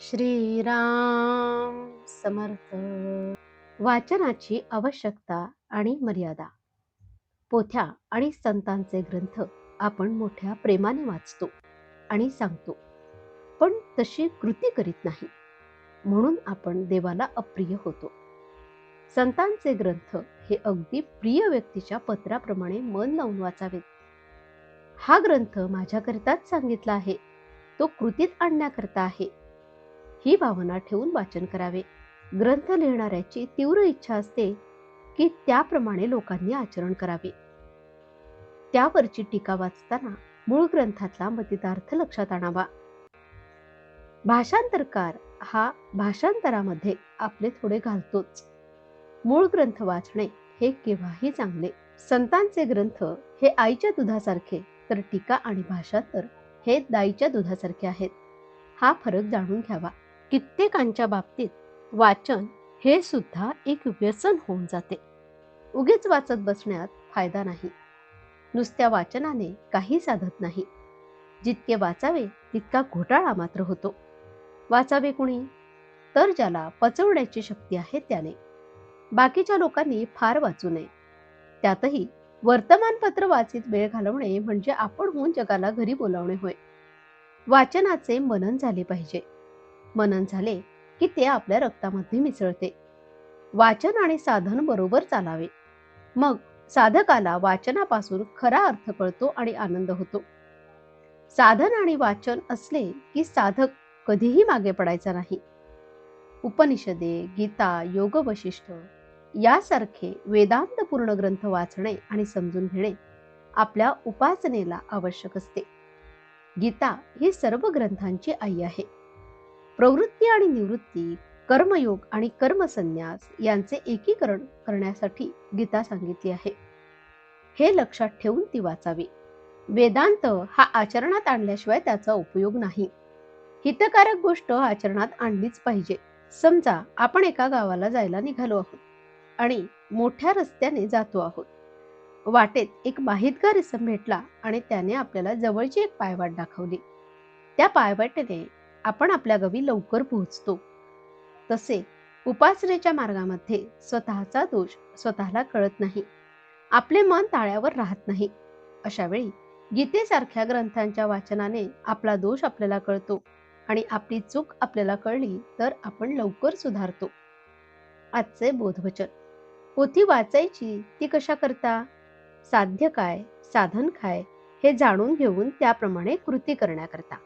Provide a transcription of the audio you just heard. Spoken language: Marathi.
श्रीराम समर्थ. वाचनाची आवश्यकता आणि मर्यादा. पोथ्या आणि संतांचे ग्रंथ आपण मोठ्या प्रेमाने वाचतो आणि सांगतो. पण तशी कृती करीत नाही. म्हणून आपण देवाला अप्रिय होतो. संतांचे ग्रंथ हे अगदी प्रिय व्यक्तीच्या पत्राप्रमाणे मन लावून वाचावेत. हा ग्रंथ माझ्याकरिताच सांगितला आहे. तो कृतीत आणण्याकरता आहे. ही भावना ठेवून वाचन करावे. ग्रंथ लिहिणाऱ्याची तीव्र इच्छा असते की त्याप्रमाणे लोकांनी आचरण करावे. त्यावरची टीका वाचताना मूळ ग्रंथातला मतितार्थ लक्षात आणावा. भाषांतरकार हा भाषांतरामध्ये आपले थोडे घालतोच. मूळ ग्रंथ वाचणे हे केव्हाही चांगले. संतांचे ग्रंथ हे आईच्या दुधासारखे तर टीका आणि भाषांतर हे दाईच्या दुधासारखे आहेत. हा फरक जाणून घ्यावा. कित्येकांच्या बाबतीत वाचन हे सुद्धा एक व्यसन होऊन जाते. उगीच वाचत बसण्यात फायदा नाही. नुसत्या वाचनाने काही साधत नाही. जितके वाचावे तितका घोटाळा मात्र होतो. वाचावे कुणी? तर ज्याला पचवण्याची शक्ती आहे त्याने. बाकीच्या लोकांनी फार वाचू नये. त्यातही वर्तमानपत्र वाचित वेळ घालवणे म्हणजे आपण होऊन जगाला घरी बोलावणे होय. वाचनाचे मनन झाले पाहिजे. मनन झाले की ते आपल्या रक्तामध्ये मिसळते. वाचन आणि साधन बरोबर चालावे. मग साधकाला वाचनापासून खरा अर्थ कळतो आणि आनंद होतो. साधन आणि वाचन असले की साधक कधीही मागे पडायचा नाही. उपनिषदे गीता योग वशिष्ठ यासारखे वेदांत पूर्ण ग्रंथ वाचणे आणि समजून घेणे आपल्या उपासनेला आवश्यक असते. गीता ही सर्व ग्रंथांची आई आहे. प्रवृत्ती आणि निवृत्ती कर्मयोग आणि कर्मसन्यास यांचे एकीकरण करण्यासाठी गीता सांगितली आहे. हे लक्षात ठेवून ती वाचावी. वेदांत हा आचरणात आणल्याशिवाय त्याचा उपयोग नाही. हितकारक गोष्ट आचरणात आणलीच पाहिजे. समजा आपण एका गावाला जायला निघालो आहोत आणि मोठ्या रस्त्याने जातो आहोत. वाटेत एक माहितगार इसम भेटला आणि त्याने आपल्याला जवळची एक पायवाट दाखवली. त्या पायवाटेने आपण आपल्या गावी लवकर पोहोचतो. तसे उपासनेच्या मार्गामध्ये स्वतःचा दोष स्वतःला कळत नाही. आपले मन ताळ्यावर राहत नाही. अशा वेळी गीतेसारख्या ग्रंथांच्या वाचनाने आपला दोष आपल्याला कळतो आणि आपली चूक आपल्याला कळली तर आपण लवकर सुधारतो. आजचे बोधवचन. पोथी वाचायची ती कशा करता? साध्य काय साधन काय? हे जाणून घेऊन त्याप्रमाणे कृती करण्याकरता.